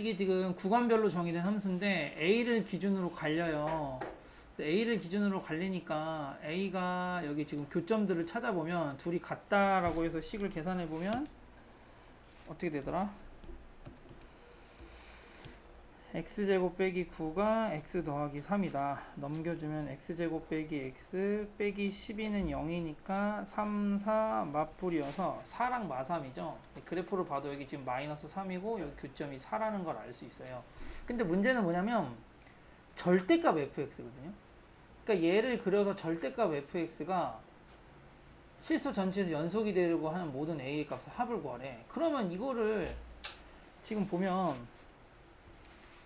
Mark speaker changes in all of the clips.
Speaker 1: 이게 지금 구간별로 정의된 함수인데 a를 기준으로 갈려요. a를 기준으로 갈리니까 a가 여기 지금 교점들을 찾아보면 둘이 같다라고 해서 식을 계산해 보면 어떻게 되더라? X제곱 빼기 9가 x 더하기 3이다. 넘겨주면 x제곱 빼기 x 빼기 12는 0이니까 3, 4 맞불이어서 4랑 마3이죠. 그래프를 봐도 여기 지금 마이너스 3이고 여기 교점이 4라는 걸 알 수 있어요. 근데 문제는 뭐냐면 절대값 fx거든요. 그러니까 얘를 그려서 절대값 fx가 실수 전체에서 연속이 되려고 하는 모든 a의 값의 합을 구하래. 그러면 이거를 지금 보면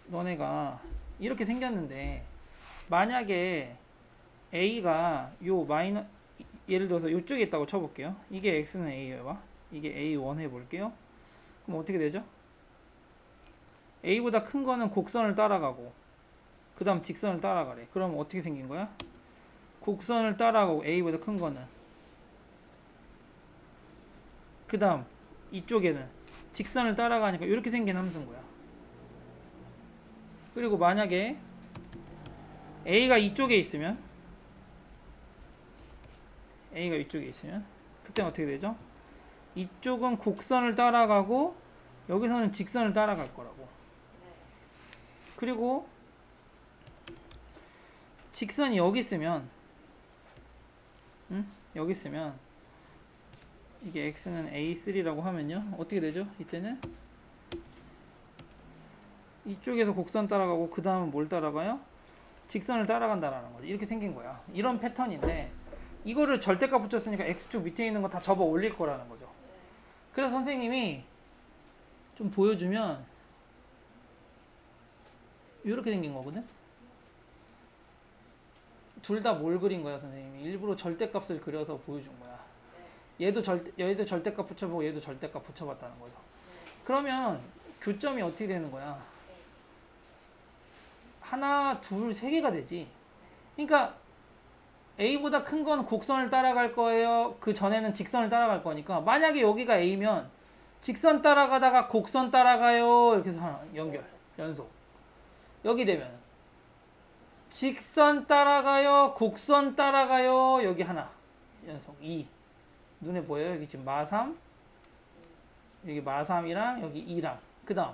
Speaker 1: 너네가 이렇게 생겼는데 만약에 a가 요 마이너 예를 들어서 이쪽에 있다고 쳐볼게요. 이게 x는 a예요. 이게 a1 해볼게요. 그럼 어떻게 되죠? a보다 큰 거는 곡선을 따라가고 그 다음 직선을 따라가래. 그럼 어떻게 생긴 거야? 곡선을 따라가고 a보다 큰 거는 그 다음 이쪽에는 직선을 따라가니까 이렇게 생긴 함수인 거야. 그리고 만약에 a가 이쪽에 있으면 a가 이쪽에 있으면 그때는 어떻게 되죠? 이쪽은 곡선을 따라가고 여기서는 직선을 따라갈 거라고. 그리고 직선이 여기 있으면 응? 여기 있으면 이게 x는 a3라고 하면요. 어떻게 되죠? 이때는 이쪽에서 곡선 따라가고 그 다음은 뭘 따라가요? 직선을 따라간다라는 거죠. 이렇게 생긴 거야. 이런 패턴인데 이거를 절대값 붙였으니까 x축 밑에 있는 거 다 접어 올릴 거라는 거죠. 그래서 선생님이 좀 보여주면 이렇게 생긴 거거든. 둘 다 뭘 그린 거야, 선생님이? 일부러 절대값을 그려서 보여준 거야. 얘도 절 얘도 절대값 붙여보고 얘도 절대값 붙여봤다는 거죠. 그러면 교점이 어떻게 되는 거야? 하나, 둘, 세 개가 되지. 그러니까 A보다 큰 건 곡선을 따라갈 거예요. 그 전에는 직선을 따라갈 거니까 만약에 여기가 A면 직선 따라가다가 곡선 따라가요. 이렇게 해서 하나 연결, 연속. 여기 되면 직선 따라가요, 곡선 따라가요. 여기 하나 연속 2. 눈에 보여요? 여기 지금 마3 여기 마3이랑 여기 2랑 그 다음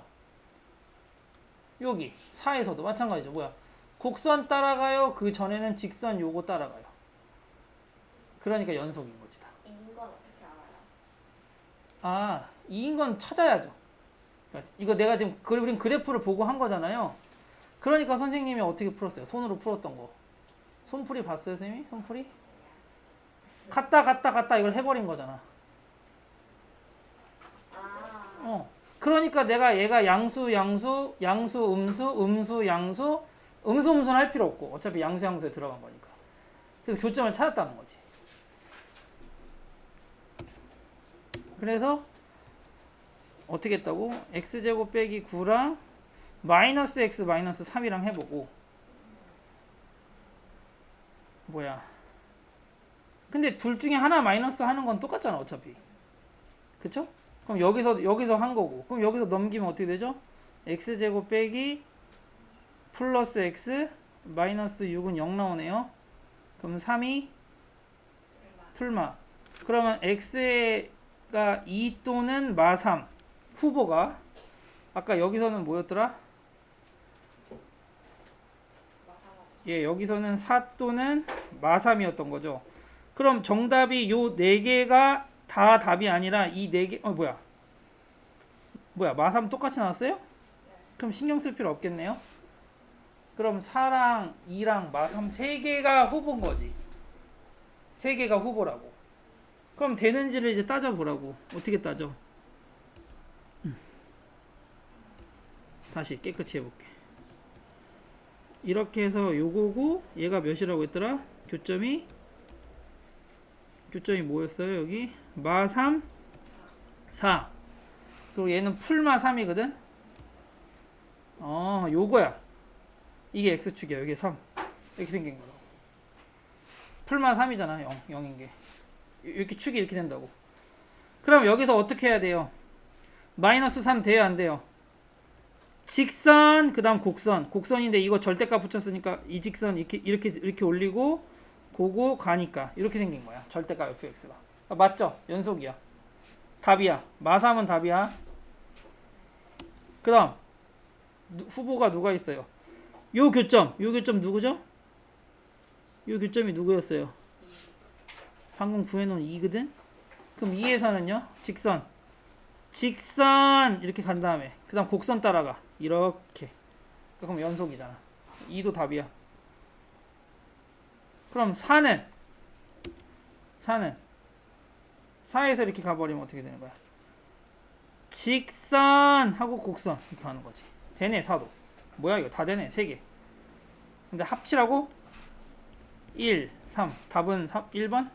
Speaker 1: 여기 4에서도 마찬가지죠. 뭐야? 곡선 따라가요. 그 전에는 직선 요거 따라가요. 그러니까 연속인 거지 다.
Speaker 2: 이인 건 어떻게 알아요?
Speaker 1: 아, 이인 건 찾아야죠. 그러니까 이거 내가 지금 그- 우린 그래프를 보고 한 거잖아요. 그러니까 선생님이 어떻게 풀었어요? 손으로 풀었던 거. 손풀이 봤어요, 선생님이? 손풀이? 갔다 갔다 갔다 이걸 해버린 거잖아.
Speaker 2: 아,
Speaker 1: 어. 그러니까 내가 얘가 양수, 양수, 양수, 음수, 음수, 양수, 음수, 음수는 할 필요 없고 어차피 양수, 양수에 들어간 거니까. 그래서 교점을 찾았다는 거지. 그래서 어떻게 했다고? x제곱 빼기 9랑 마이너스 x 마이너스 3이랑 해보고 뭐야 근데 둘 중에 하나 마이너스 하는 건 똑같잖아 어차피 그쵸? 그럼 여기서 여기서 한 거고 그럼 여기서 넘기면 어떻게 되죠? x 제곱 빼기 플러스 x 마이너스 6은 0 나오네요. 그럼 3이 풀마. 그러면 x가 2 또는 마 3 후보가 아까 여기서는 뭐였더라? 예, 여기서는 4 또는 마 3이었던 거죠. 그럼 정답이 요네 개가 다 답이 아니라 이 네 개, 어, 뭐야? 뭐야, 마3 똑같이 나왔어요? 그럼 신경 쓸 필요 없겠네요? 그럼 4랑 2랑 마3 세 개가 후보인 거지. 세 개가 후보라고. 그럼 되는지를 이제 따져보라고. 어떻게 따져? 음. 다시 깨끗이 해볼게. 이렇게 해서 요거고 얘가 몇이라고 했더라? 교점이 교점이 뭐였어요 여기? 마 3 4 그리고 얘는 풀마 3이거든? 어 요거야 이게 x축이야 여기 3 이렇게 생긴 거로 풀마 3이잖아 0 0인 게 이렇게 축이 이렇게 된다고 그럼 여기서 어떻게 해야 돼요? 마이너스 3 돼요 안 돼요? 직선 그 다음 곡선 곡선인데 이거 절대값 붙였으니까 이 직선 이렇게 이렇게 이렇게 올리고 고고 가니까 이렇게 생긴 거야. 절대값 fx가. 아, 맞죠? 연속이야. 답이야. 마삼은 답이야. 그다음 누- 후보가 누가 있어요? 요 교점. 요 교점 누구죠? 요 교점이 누구였어요? 방금 구해놓은 2거든? 그럼 2에서는요? 직선. 직선! 이렇게 간 다음에. 그 다음 곡선 따라가. 이렇게. 그럼 연속이잖아. 2도 답이야 그럼 4는 4는. 4에서 이렇게 가버리면 어떻게 되는 거야? 직선 하고 곡선 이렇게 가는 거지. 되네 4도. 뭐야 이거? 다 되네 3개. 근데 합치라고 1 3 답은 3, 1번